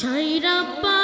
সাইরাপ্পা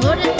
Lord and